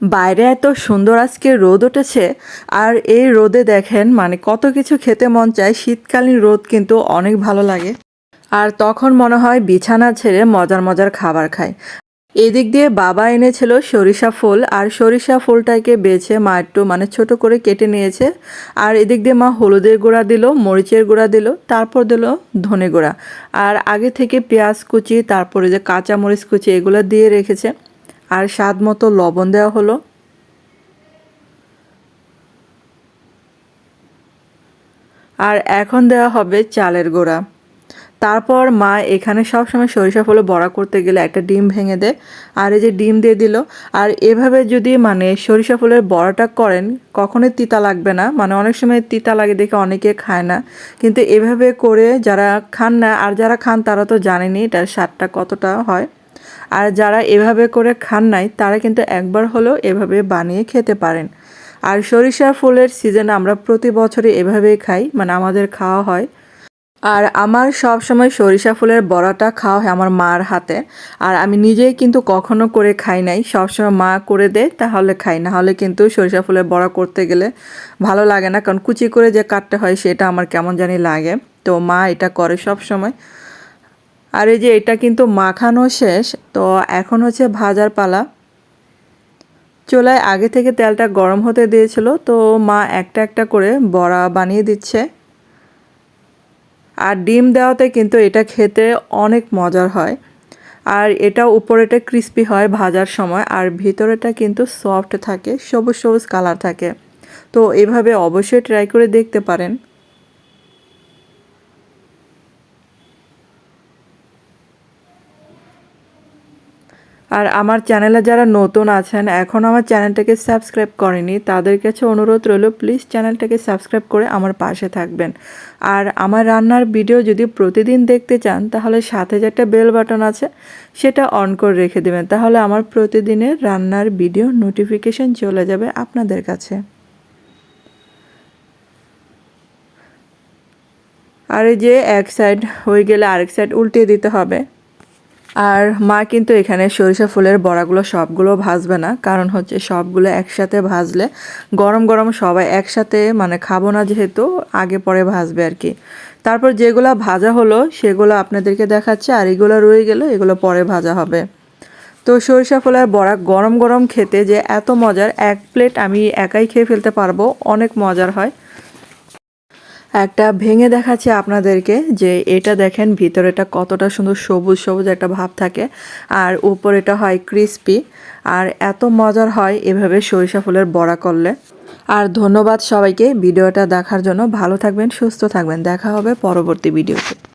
বাইরে এত সুন্দর আজকে রোদ উঠেছে, আর এই রোদে দেখেন মানে কত কিছু খেতে মন চায়, শীতকালীন রোদ কিন্তু অনেক ভালো লাগে। আর তখন মনে হয় বিছানা ছেড়ে মজার মজার খাবার খায় এদিক দিয়ে বাবা এনেছিল সরিষা ফুল, আর সরিষা ফুলটাকে বেছে মা একটু মানে ছোট করে কেটে নিয়েছে। আর এদিক দিয়ে মা হলুদের গুঁড়া দিল, মরিচের গুঁড়া দিল, তারপর দিল ধনে গুঁড়া। আর আগে থেকে পেঁয়াজ কুচি, তারপরে যে কাঁচা মরিচ কুচি, এগুলো দিয়ে রেখেছে। আর স্বাদ মতো লবণ দেওয়া হলো। আর এখন দেওয়া হবে চালের গোড়া। তারপর মা এখানে সবসময় সরিষা ফুলে বড়া করতে গেলে একটা ডিম ভেঙে দেয় আর এই যে ডিম দিয়ে দিল। আর এভাবে যদি মানে সরিষা ফুলের বড়াটা করেন, কখনোই তিতা লাগবে না। মানে অনেক সময় তিতা লাগে দেখে অনেকে খায় না। কিন্তু এভাবে করে যারা খান না, আর যারা খান তারা তো জানেনি এটার স্বাদটা কতটা হয়। আর যারা এভাবে করে খান নাই, তারা কিন্তু একবার হলেও এভাবে বানিয়ে খেতে পারেন। আর সরিষা ফুলের সিজনে আমরা প্রতি বছরই এভাবেই খাই মানে আমাদের খাওয়া হয়। আর আমার সব সময় সরিষা ফুলের বড়াটা খাওয়া হয় আমার মার হাতে। আর আমি নিজেই কিন্তু কখনো করে খাই নাই, সবসময় মা করে দেয়, তাহলে খাই। না হলে কিন্তু সরিষা ফুলের বড়া করতে গেলে ভালো লাগে না, কারণ কুচি করে যে কাটতে হয়, সেটা আমার কেমন জানি লাগে। তো মা এটা করে সব সময় আর এই যে এটা কিন্তু মাখানো শেষ, তো এখন হচ্ছে ভাজার পালা। চুলায় আগে থেকে তেলটা গরম হতে দিয়েছিল, তো মা একটা একটা করে বড়া বানিয়ে দিচ্ছে। আর ডিম দেওয়াতে কিন্তু এটা খেতে অনেক মজার হয়। আর এটা উপরেটা ক্রিস্পি হয় ভাজার সময়, আর ভিতরেটা কিন্তু সফট থাকে, সবুজ সবুজ কালার থাকে। তো এভাবে অবশ্যই ট্রাই করে দেখতে পারেন। আর আমার চ্যানেলে যারা নতুন আছেন, এখন আমার চ্যানেলটাকে সাবস্ক্রাইব করেনি, তাদের কাছে অনুরোধ রইল, প্লিজ চ্যানেলটাকে সাবস্ক্রাইব করে আমার পাশে থাকবেন। আর আমার রান্নার ভিডিও যদি প্রতিদিন দেখতে চান, তাহলে সাথে যে একটা বেল বাটন আছে, সেটা অন করে রেখে দেবেন। তাহলে আমার প্রতিদিনের রান্নার ভিডিও নোটিফিকেশন চলে যাবে আপনাদের কাছে। আর এই যে এক সাইড হয়ে গেলে আরেক সাইড উল্টে দিতে হবে। আর মা কিন্তু এখানে সরিষা ফুলের বড়াগুলো সবগুলো ভাজবে না, কারণ হচ্ছে সবগুলো একসাথে ভাজলে গরম গরম সবাই একসাথে মানে খাব না যেহেতু, আগে পরে ভাজবে আর কি। তারপর যেগুলো ভাজা হলো সেগুলো আপনাদেরকে দেখাচ্ছে, আর এগুলো রয়ে গেলে এগুলো পরে ভাজা হবে। তো সরিষা ফুলের বড়া গরম গরম খেতে যে এত মজার, এক প্লেট আমি একাই খেয়ে ফেলতে পারব, অনেক মজার হয়। একটা ভেঙে দেখাচ্ছি আপনাদেরকে যে এটা দেখেন ভিতরেটা কতটা সুন্দর সবুজ সবুজ একটা ভাব থাকে। আর উপরেটা হয় ক্রিস্পি আর এত মজার হয় এভাবে সরিষা ফুলের বড়া করলে। আর ধন্যবাদ সবাইকে ভিডিওটা দেখার জন্য। ভালো থাকবেন, সুস্থ থাকবেন। দেখা হবে পরবর্তী ভিডিওতে।